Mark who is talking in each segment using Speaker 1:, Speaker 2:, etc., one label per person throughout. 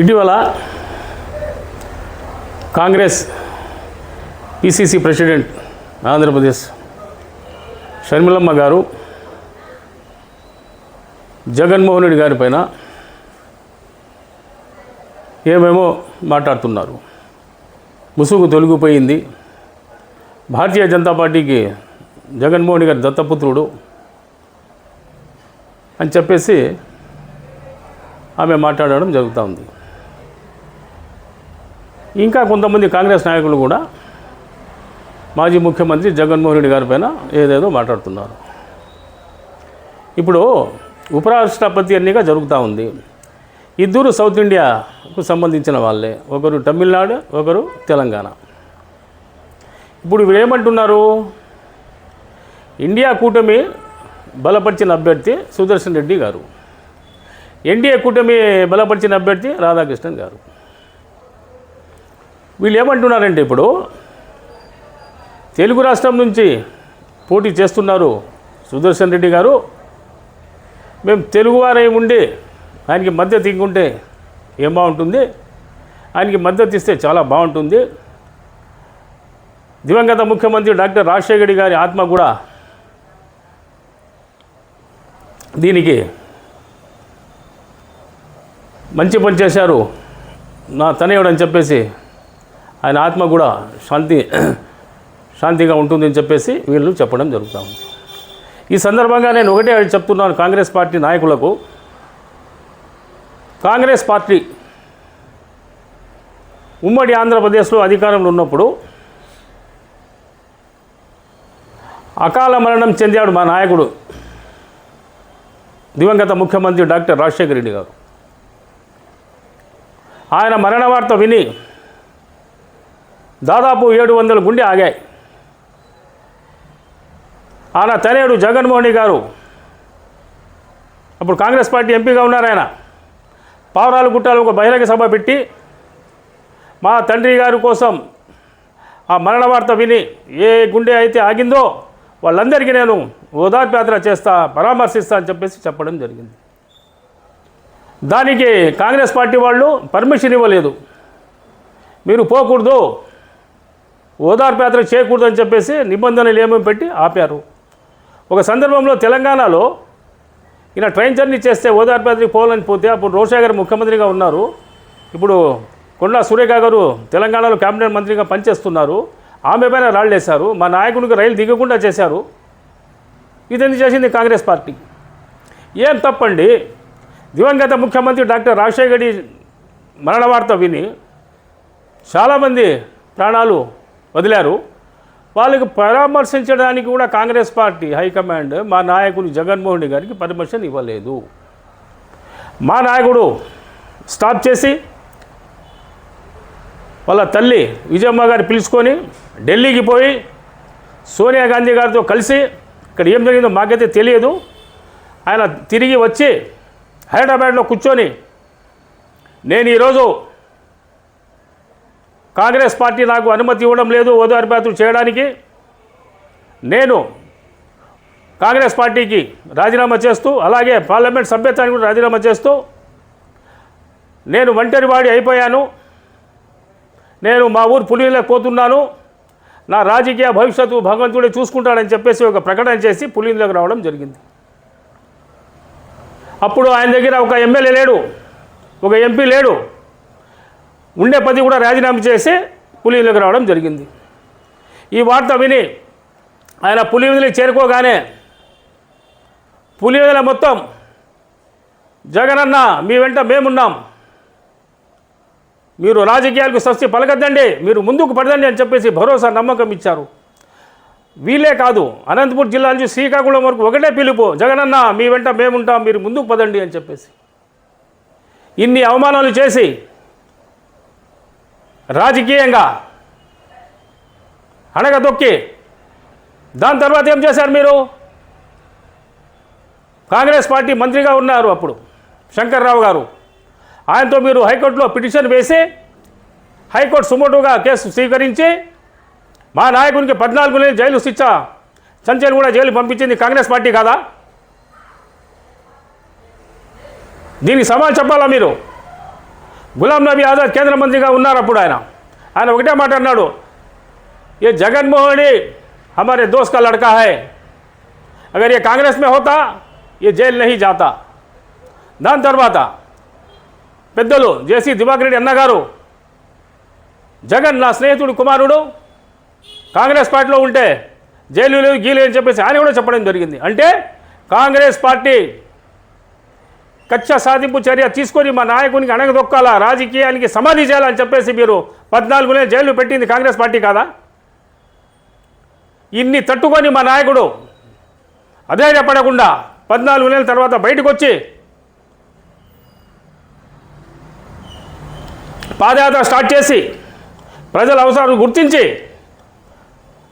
Speaker 1: ఇటీవల Congress PCC president Andhra Pradesh షర్మిలమ్మ గారు జగన్మోహన్ రెడ్డి గారి పైన ఏమేమో మాట్లాడుతున్నారు. ముసుగు తొలగిపోయింది. భారతీయ జనతా పార్టీకి జగన్మోహన్ గారి దత్తపుత్రుడు అని చెప్పేసి ఆమె మాట్లాడడం జరుగుతూ ఉంది. ఇంకా కొంతమంది కాంగ్రెస్ నాయకులు కూడా మాజీ ముఖ్యమంత్రి జగన్మోహన్ రెడ్డి గారి పైన ఏదేదో మాట్లాడుతున్నారు. ఇప్పుడు ఉపరాష్ట్రపతి ఎన్నిక జరుగుతూ ఉంది. ఇద్దరు సౌత్ ఇండియాకు సంబంధించిన వాళ్ళే. ఒకరు తమిళనాడు ఒకరు తెలంగాణ. ఇప్పుడు వీళ్ళు ఏమంటున్నారు? ఇండియా కూటమి బలపరిచిన అభ్యర్థి సుదర్శన్ రెడ్డి గారు. ఎన్డీఏ కూటమి బలపరిచిన అభ్యర్థి రాధాకృష్ణన్ గారు. వీళ్ళు ఏమంటున్నారంటే ఇప్పుడు తెలుగు రాష్ట్రం నుంచి పోటీ చేస్తున్నారు సుదర్శన్ రెడ్డి గారు. మేము తెలుగువారై ఉండి ఆయనకి మద్దతు ఇంకుంటే ఏం బాగుంటుంది? ఆయనకి మద్దతు ఇస్తే చాలా బాగుంటుంది. దివంగత ముఖ్యమంత్రి డాక్టర్ రాజశేఖర గారి ఆత్మ కూడా దీనికి మంచి పని చేశారు. నా తనయుడు అని చెప్పేసి ఆయన ఆత్మ కూడా శాంతి శాంతిగా ఉంటుందని చెప్పేసి వీళ్ళు చెప్పడం జరుగుతూ ఉంది. ఈ సందర్భంగా నేను ఒకటే చెప్తున్నాను కాంగ్రెస్ పార్టీ నాయకులకు. కాంగ్రెస్ పార్టీ ఉమ్మడి ఆంధ్రప్రదేశ్లో అధికారంలో ఉన్నప్పుడు అకాల మరణం చెందాడు మా నాయకుడు దివంగత ముఖ్యమంత్రి డాక్టర్ రాజశేఖర రెడ్డి గారు. ఆయన మరణ వార్త విని దాదాపు ఏడు వందల గుండె ఆగాయి. ఆయన తనేడు జగన్మోహన్ గారు. అప్పుడు కాంగ్రెస్ పార్టీ ఎంపీగా ఉన్నారు ఆయన. పావురాలు గుట్టాలు ఒక బహిరంగ సభ పెట్టి మా తండ్రి గారి కోసం ఆ మరణ వార్త విని ఏ గుండె అయితే ఆగిందో వాళ్ళందరికీ నేను ఓదార్పాత్ర చేస్తా పరామర్శిస్తా అని చెప్పేసి చెప్పడం జరిగింది. దానికి కాంగ్రెస్ పార్టీ వాళ్ళు పర్మిషన్ ఇవ్వలేదు. మీరు పోకూడదు. ఓదార్పాత్ర చేయకూడదు అని చెప్పేసి నిబంధనలు ఏమేమి పెట్టి ఆపారు. ఒక సందర్భంలో తెలంగాణలో ఈయన ట్రైన్ జర్నీ చేస్తే ఓదార్పాత్రికి పోవాలని పోతే అప్పుడు రోషా గారు ముఖ్యమంత్రిగా ఉన్నారు. ఇప్పుడు కొండా సురేఖ గారు తెలంగాణలో క్యాబినెట్ మంత్రిగా పనిచేస్తున్నారు. ఆమె పైన రాళ్ళేశారు మా నాయకుడికి రైలు దిగకుండా చేశారు. ఇదెందుకు చేసింది కాంగ్రెస్ పార్టీ? ఏం తప్పండి? దివంగత ముఖ్యమంత్రి డాక్టర్ రాజశేఖర్ రెడ్డి మరణ వార్త విని చాలామంది ప్రాణాలు వదిలారు. వాళ్ళకి పరామర్శించడానికి కూడా కాంగ్రెస్ పార్టీ హైకమాండ్ మా నాయకుడు జగన్మోహన్ గారికి పర్మిషన్ ఇవ్వలేదు. మా నాయకుడు స్టాప్ చేసి వాళ్ళ తల్లి విజయమ్మ గారు పిలుచుకొని ఢిల్లీకి పోయి సోనియా గాంధీ గారితో కలిసి ఇక్కడ ఏం జరిగిందో మాకైతే తెలియదు. ఆయన తిరిగి వచ్చి హైదరాబాద్లో కూర్చొని నేను ఈరోజు కాంగ్రెస్ పార్టీ నాకు అనుమతి ఇవ్వడం లేదు ఓదార్పాత్రలు చేయడానికి. నేను కాంగ్రెస్ పార్టీకి రాజీనామా చేస్తూ అలాగే పార్లమెంట్ సభ్యత్వానికి కూడా రాజీనామా చేస్తూ నేను ఒంటరివాడి అయిపోయాను. నేను మా ఊరు పులిలకు పోతున్నాను. నా రాజకీయ భవిష్యత్తు భగవంతుడే చూసుకుంటాడని చెప్పేసి ఒక ప్రకటన చేసి పులిందులకు రావడం జరిగింది. అప్పుడు ఆయన దగ్గర ఒక ఎమ్మెల్యే లేడు ఒక ఎంపీ లేడు. ఉండే పది కూడా రాజీనామా చేసి పులివెందులకు రావడం జరిగింది. ఈ వార్త విని ఆయన పులివెందులకు చేరుకోగానే పులివెందుల మొత్తం జగనన్న మీ వెంట మేమున్నాం. మీరు రాజకీయాలకు స్వస్తి పలకద్దండి మీరు ముందుకు పడదండి అని చెప్పేసి భరోసా నమ్మకం ఇచ్చారు. వీళ్ళే కాదు అనంతపురం జిల్లా నుంచి శ్రీకాకుళం వరకు ఒకటే పిలుపు జగనన్న మీ వెంట మేముంటాం మీరు ముందుకు పదండి అని చెప్పేసి. ఇన్ని అవమానాలు చేసి రాజకీయంగా అణగదొక్కి. దాని తర్వాత ఏం చేశారు మీరు? కాంగ్రెస్ పార్టీ మంత్రిగా ఉన్నారు అప్పుడు శంకర్రావు గారు. ఆయనతో మీరు హైకోర్టులో పిటిషన్ వేసి హైకోర్టు సుమోటుగా కేసు స్వీకరించి మా నాయకునికి పద్నాలుగు నెలలు జైలు శిక్ష చంచల్ కూడా జైలు పంపించింది కాంగ్రెస్ పార్టీ కాదా? దీనికి సమాధానం చెప్పాలా మీరు? గులాం నబీ ఆజాద్ కేంద్ర మంత్రిగా ఉన్నారు అప్పుడు ఆయన. ఆయన ఒకటే మాట అన్నాడు ఏ జగన్మోహని హమారే దోస్త్ కా లడ్కా హై. అగర్ ఏ కాంగ్రెస్ మే హోతా ఏ జైలు నహి జాతా. దాని తర్వాత పెద్దలు జేసీ దివాకర్ రెడ్డి అన్నగారు జగన్ నా స్నేహితుడు కుమారుడు కాంగ్రెస్ పార్టీలో ఉంటే జైలు లేదు గీలు అని చెప్పేసి ఆయన కూడా చెప్పడం జరిగింది. అంటే కాంగ్రెస్ పార్టీ కక్ష సాధింపు చర్య తీసుకొని మా నాయకునికి అణగదొక్కాలా? రాజకీయానికి సమాధి చేయాలని చెప్పేసి మీరు పద్నాలుగునే జైలు పెట్టింది కాంగ్రెస్ పార్టీ కాదా? ఇన్ని తట్టుకొని మా నాయకుడు అధైర్యపడకుండా పద్నాలుగు నెలల తర్వాత బయటకు వచ్చి పాదయాత్ర స్టార్ట్ చేసి ప్రజల అవసరాలు గుర్తించి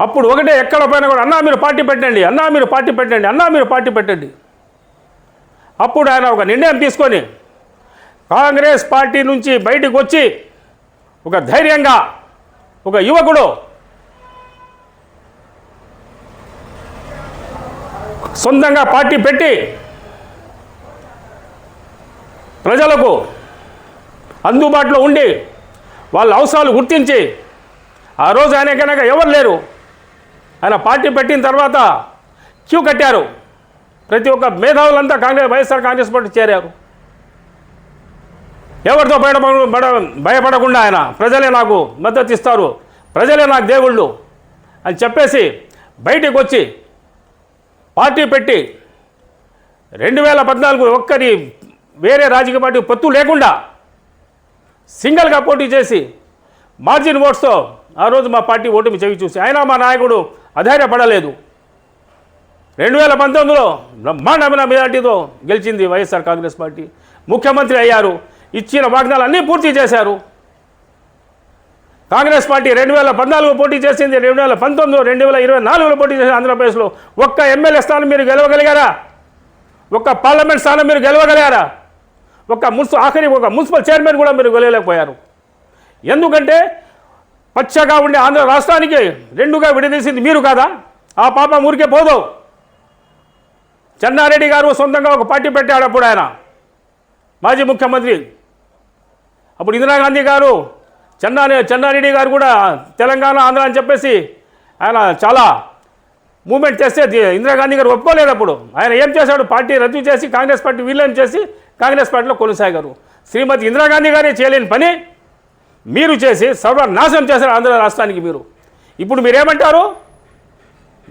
Speaker 1: అప్పుడు ఒకటే ఎక్కడ పైన కూడా అన్నా మీరు పార్టీ పెట్టండి అన్నా మీరు పార్టీ పెట్టండి అన్నా మీరు పార్టీ పెట్టండి. అప్పుడు ఆయన ఒక నిర్ణయం తీసుకొని కాంగ్రెస్ పార్టీ నుంచి బయటకు వచ్చి ఒక ధైర్యంగా ఒక యువకుడు సొంతంగా పార్టీ పెట్టి ప్రజలకు అందుబాటులో ఉండి వాళ్ళ అవసరాలు గుర్తించి ఆ రోజు ఆయన కనుక ఎవరు లేరు ఆయన పార్టీ పెట్టిన తర్వాత క్యూ కట్టారు. ప్రతి ఒక్క మేధావులంతా కాంగ్రెస్ వైఎస్ఆర్ కాంగ్రెస్ పార్టీ చేరారు. ఎవరితో బయట భయపడకుండా ఆయన ప్రజలే నాకు మద్దతు ఇస్తారు ప్రజలే నాకు దేవుళ్ళు అని చెప్పేసి బయటికి వచ్చి పార్టీ పెట్టి రెండు వేల పద్నాలుగు ఒక్కరి వేరే రాజకీయ పార్టీ పొత్తు లేకుండా సింగిల్గా పోటీ చేసి మార్జిన్ ఓట్స్తో ఆ రోజు మా పార్టీ ఓటమి చెవి చూసి అయినా మా నాయకుడు అధైర్యపడలేదు. రెండు వేల పంతొమ్మిదిలో బ్రహ్మాండమైన మెజార్టీతో గెలిచింది వైఎస్ఆర్ కాంగ్రెస్ పార్టీ. ముఖ్యమంత్రి అయ్యారు. ఇచ్చిన వాగ్దానాలు అన్నీ పూర్తి చేశారు. కాంగ్రెస్ పార్టీ రెండు వేల పద్నాలుగు పోటీ చేసింది రెండు వేల పంతొమ్మిది రెండు వేల ఇరవై నాలుగులో పోటీ చేసింది ఆంధ్రప్రదేశ్లో. ఒక్క ఎమ్మెల్యే స్థానం మీరు గెలవగలిగారా? ఒక్క పార్లమెంట్ స్థానం మీరు గెలవగలిగారా? ఒక మున్సిపల్ ఆఖరి ఒక మున్సిపల్ చైర్మన్ కూడా మీరు గెలవలేకపోయారు. ఎందుకంటే పచ్చగా ఉండే ఆంధ్ర రాష్ట్రానికి రెండుగా విడదీసింది మీరు కాదా? ఆ పాప ఊరికే పోదావు చెన్నారెడ్డి గారు సొంతంగా ఒక పార్టీ పెట్టాడు అప్పుడు ఆయన. మాజీ ముఖ్యమంత్రి. అప్పుడు ఇందిరాగాంధీ గారు చెన్నా చెన్నారెడ్డి గారు కూడా తెలంగాణ ఆంధ్ర అని చెప్పేసి ఆయన చాలా మూమెంట్ చేస్తే ఇందిరాగాంధీ గారు ఒప్పుకోలేదు అప్పుడు. ఆయన ఏం చేశాడు? పార్టీ రద్దు చేసి కాంగ్రెస్ పార్టీ విలీనం చేసి కాంగ్రెస్ పార్టీలో కొనసాగారు. శ్రీమతి ఇందిరాగాంధీ గారే చేయలేని పని మీరు చేసి సర్వనాశనం చేశారు ఆంధ్ర రాష్ట్రానికి మీరు. ఇప్పుడు మీరేమంటారు?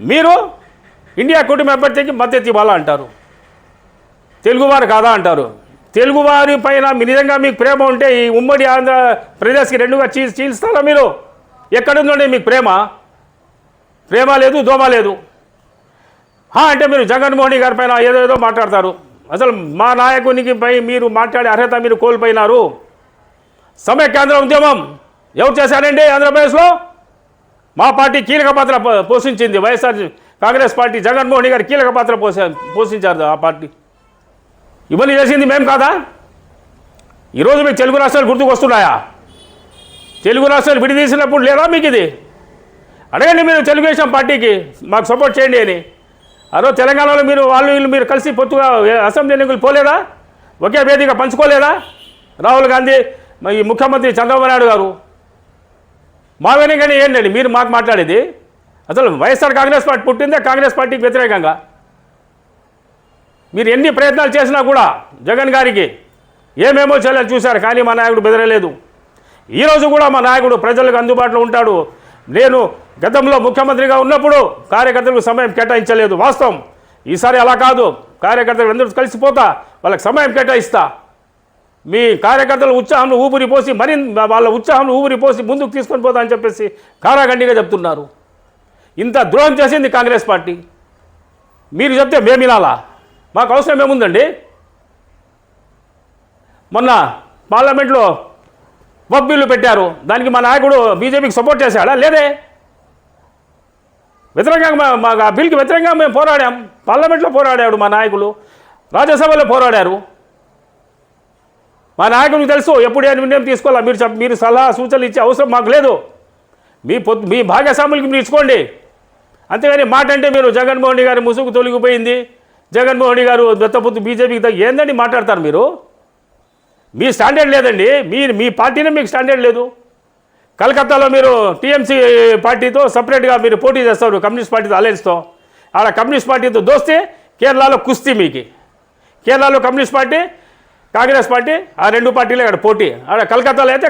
Speaker 1: మీరు ఇండియా కూటమి అభ్యర్థికి మద్దతు ఇవ్వాలా అంటారు? తెలుగువారు కాదా అంటారు? తెలుగువారి పైన మీ నిజంగా మీకు ప్రేమ ఉంటే ఈ ఉమ్మడి ఆంధ్రప్రదేశ్కి రెండుగా చీ చీల్స్తారా మీరు? ఎక్కడుందండి మీకు ప్రేమ? ప్రేమ లేదు దోమ లేదు. అంటే మీరు జగన్మోహన్ గారి పైన ఏదేదో మాట్లాడతారు. అసలు మా నాయకునికి పై మీరు మాట్లాడే అర్హత మీరు కోల్పోయినారు. సమైక్యాంధ్ర ఉద్యమం ఎవరు చేశారండి ఆంధ్రప్రదేశ్లో? మా పార్టీ కీలక పాత్ర పోషించింది వైఎస్ఆర్ కాంగ్రెస్ పార్టీ జగన్మోహన్ గారు కీలక పాత్ర పోసా పోషించారు ఆ పార్టీ. ఇవన్నీ చేసింది మేము కాదా? ఈరోజు మీకు తెలుగు రాష్ట్రాలు గుర్తుకొస్తున్నాయా? తెలుగు రాష్ట్రాలు విడిదీసినప్పుడు లేదా మీకు ఇది? అడగండి మీరు తెలుగుదేశం పార్టీకి మాకు సపోర్ట్ చేయండి అని. ఆ తెలంగాణలో మీరు వాళ్ళు వీళ్ళు మీరు కలిసి పొత్తుగా అసెంబ్లీ ఎన్నికలు పోలేదా? ఒకే వేదిక పంచుకోలేదా? రాహుల్ గాంధీ ఈ ముఖ్యమంత్రి చంద్రబాబు నాయుడు గారు. మా వెనుకనే ఏంటండి? మీరు మాకు మాట్లాడేది? అసలు వైఎస్ఆర్ కాంగ్రెస్ పార్టీ పుట్టిందే కాంగ్రెస్ పార్టీకి వ్యతిరేకంగా. మీరు ఎన్ని ప్రయత్నాలు చేసినా కూడా జగన్ గారికి ఏమేమో చేయాలని చూశారు కానీ మా నాయకుడు బెదరలేదు. ఈరోజు కూడా మా నాయకుడు ప్రజలకు అందుబాటులో ఉంటాడు. నేను గతంలో ముఖ్యమంత్రిగా ఉన్నప్పుడు కార్యకర్తలకు సమయం కేటాయించలేదు. వాస్తవం. ఈసారి అలా కాదు. కార్యకర్తలు అందరూ కలిసిపోతా వాళ్ళకి సమయం కేటాయిస్తా. మీ కార్యకర్తల ఉత్సాహంలో ఊపిరి పోసి మరి వాళ్ళ ఉత్సాహంలో ఊపిరి పోసి ముందుకు తీసుకొని పోతా అని చెప్పేసి కారాగండిగా చెప్తున్నారు. ఇంత ద్రోహం చేసింది కాంగ్రెస్ పార్టీ. మీరు చెప్తే మేము వినాలా? మాకు అవసరం ఏముందండి? మొన్న పార్లమెంట్లో వక్ బిల్లు పెట్టారు. దానికి మా నాయకుడు బీజేపీకి సపోర్ట్ చేశాడా? లేదే. వ్యతిరేకంగా మా- మా ఆ బిల్కి వ్యతిరేకంగా మేము పోరాడాం. పార్లమెంట్లో పోరాడాడు మా నాయకులు. రాజ్యసభలో పోరాడారు. మా నాయకుడికి తెలుసు ఎప్పుడు ఏ నిర్ణయం తీసుకోవాలా? మీరు చెప్ మీరు సలహా సూచనలు ఇచ్చే అవసరం మాకు లేదు. మీ పొద్దు మీ భాగస్వాములకి మీరు ఇచ్చుకోండి. అంతేగాని మాట అంటే మీరు జగన్మోహన్ గారి ముసుగు తొలగిపోయింది. జగన్మోహన్ గారు దత్తపుత్తు బీజేపీకి తగ్గ ఏందండి మాట్లాడతారు మీరు? మీ స్టాండర్డ్ లేదండి. మీ మీ పార్టీనే మీకు స్టాండర్డ్ లేదు. కలకత్తాలో మీరు టీఎంసీ పార్టీతో సపరేట్గా మీరు పోటీ చేస్తారు కమ్యూనిస్ట్ పార్టీతో అలయన్స్తో. అలా కమ్యూనిస్ట్ పార్టీతో దోస్తే కేరళలో కుస్తీ మీకు. కేరళలో కమ్యూనిస్ట్ పార్టీ కాంగ్రెస్ పార్టీ ఆ రెండు పార్టీలే అక్కడ పోటీ. ఆడ కలకత్తాలో అయితే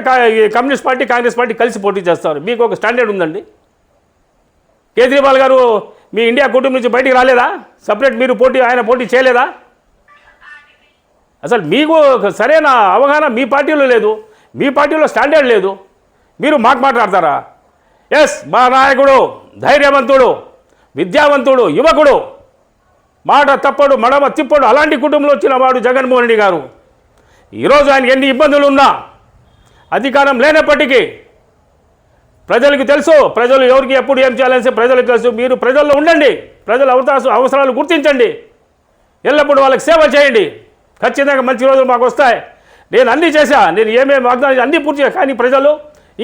Speaker 1: కమ్యూనిస్ట్ పార్టీ కాంగ్రెస్ పార్టీ కలిసి పోటీ చేస్తారు. మీకు ఒక స్టాండర్డ్ ఉందండి? కేజ్రీవాల్ గారు మీ ఇండియా కుటుంబం నుంచి బయటికి రాలేదా? సపరేట్ మీరు పోటీ ఆయన పోటీ చేయలేదా? అసలు మీకు సరైన అవగాహన మీ పార్టీలో లేదు మీ పార్టీలో స్టాండర్డ్ లేదు. మీరు మాకు మాట్లాడతారా? ఎస్ మా నాయకుడు ధైర్యవంతుడు విద్యావంతుడు యువకుడు. మాట తప్పడు మడమ తిప్పడు అలాంటి కుటుంబంలో వచ్చిన వాడు జగన్మోహన్ రెడ్డి గారు. ఈరోజు ఆయనకి ఎన్ని ఇబ్బందులు ఉన్నా అధికారం లేనప్పటికీ ప్రజలకు తెలుసు ప్రజలు ఎవరికి ఎప్పుడు ఏం చేయాలని ప్రజలకు తెలుసు. మీరు ప్రజల్లో ఉండండి. ప్రజల అవకాశం అవసరాలు గుర్తించండి. ఎల్లప్పుడూ వాళ్ళకి సేవ చేయండి. ఖచ్చితంగా మంచి రోజులు మాకు వస్తాయి. నేను అన్నీ చేశా. నేను ఏమేమి వాగ్దానం అన్నీ పూర్తి కానీ ప్రజలు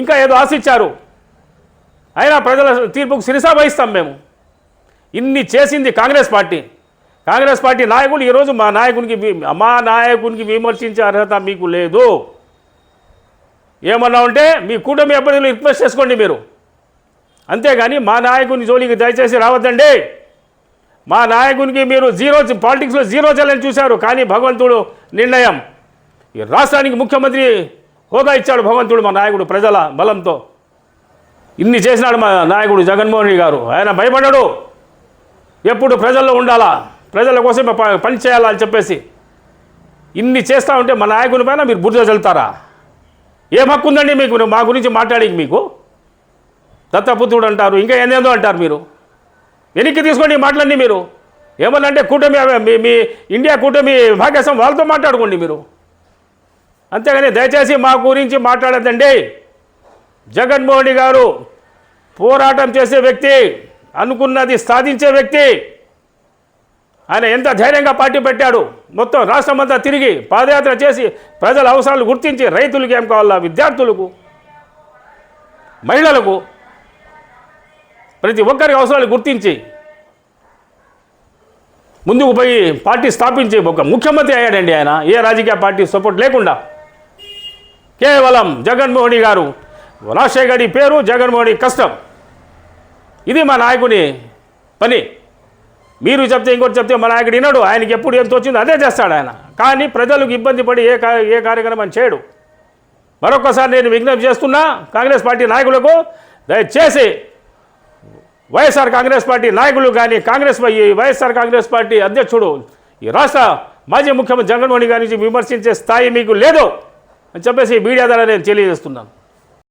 Speaker 1: ఇంకా ఏదో ఆశించారు. అయినా ప్రజల తీర్పుకు శిరసా వహిస్తాం మేము. ఇన్ని చేసింది కాంగ్రెస్ పార్టీ. కాంగ్రెస్ పార్టీ నాయకులు ఈరోజు మా నాయకునికి మా నాయకునికి విమర్శించే అర్హత మీకు లేదు. ఏమన్నా ఉంటే మీ కూటమి అభ్యర్థులు రిక్వెస్ట్ చేసుకోండి మీరు. అంతేగాని మా నాయకుని జోలికి దయచేసి రావద్దండి. మా నాయకునికి మీరు జీరో పాలిటిక్స్లో జీరో చేయాలని చూశారు కానీ భగవంతుడు నిర్ణయం. ఈ రాష్ట్రానికి ముఖ్యమంత్రి హోదా ఇచ్చాడు భగవంతుడు మా నాయకుడు ప్రజల బలంతో. ఇన్ని చేసినాడు మా నాయకుడు జగన్మోహన్ రెడ్డి గారు. ఆయన భయపడ్డాడు. ఎప్పుడు ప్రజల్లో ఉండాలా? ప్రజల కోసం ప- పని చేయాలా అని చెప్పేసి. ఇన్ని చేస్తూ ఉంటే మా నాయకుని పైన మీరు బుర్ర చల్లుతారా ఏం హక్కు ఉందండి మీకు? మా గురించి మాట్లాడేకి మీకు? దత్తపుత్రుడు అంటారు ఇంకా ఏందేందో అంటారు మీరు? వెనక్కి తీసుకోండి మాట్లాడండి మీరు. ఏమన్నా అంటే కూటమి మీ మీ ఇండియా కూటమి భాగ్యసం వాళ్ళతో మాట్లాడుకోండి మీరు. అంతేగాని దయచేసి మా గురించి మాట్లాడద్దండి. జగన్మోహన్ గారు పోరాటం చేసే వ్యక్తి అనుకున్నది సాధించే వ్యక్తి ఆయన ఎంత ధైర్యంగా పార్టీ పెట్టాడు. మొత్తం రాష్ట్రం అంతా తిరిగి పాదయాత్ర చేసి ప్రజల అవసరాలు గుర్తించి రైతులకు ఏం కావాలా? విద్యార్థులకు మహిళలకు ప్రతి ఒక్కరికి అవసరాలు గుర్తించి ముందుకు పోయి పార్టీ స్థాపించి ఒక ముఖ్యమంత్రి అయ్యాడండి ఆయన. ఏ రాజకీయ పార్టీ సపోర్ట్ లేకుండా. కేవలం జగన్మోహన్ గారు. రాజశేఖర్ గారి పేరు జగన్మోహన్ కష్టం. ఇది మా నాయకుని పని. మీరు చెప్తే ఇంకోటి చెప్తే మన నాయకుడు వినడు. ఆయనకి ఎప్పుడు ఎంత వచ్చిందో అదే చేస్తాడు ఆయన. కానీ ప్రజలకు ఇబ్బంది పడి ఏ ఏ కార్యక్రమం చేయడు. మరొకసారి నేను విజ్ఞప్తి చేస్తున్నా కాంగ్రెస్ పార్టీ నాయకులకు దయచేసి వైఎస్ఆర్ కాంగ్రెస్ పార్టీ నాయకులు కానీ కాంగ్రెస్ వైఎస్ఆర్ కాంగ్రెస్ పార్టీ అధ్యక్షుడు ఈ రాష్ట్ర మాజీ ముఖ్యమంత్రి జగన్మోహన్ గారి నుంచి విమర్శించే స్థాయి మీకు లేదు అని చెప్పేసి మీడియా ద్వారా నేను తెలియజేస్తున్నాను.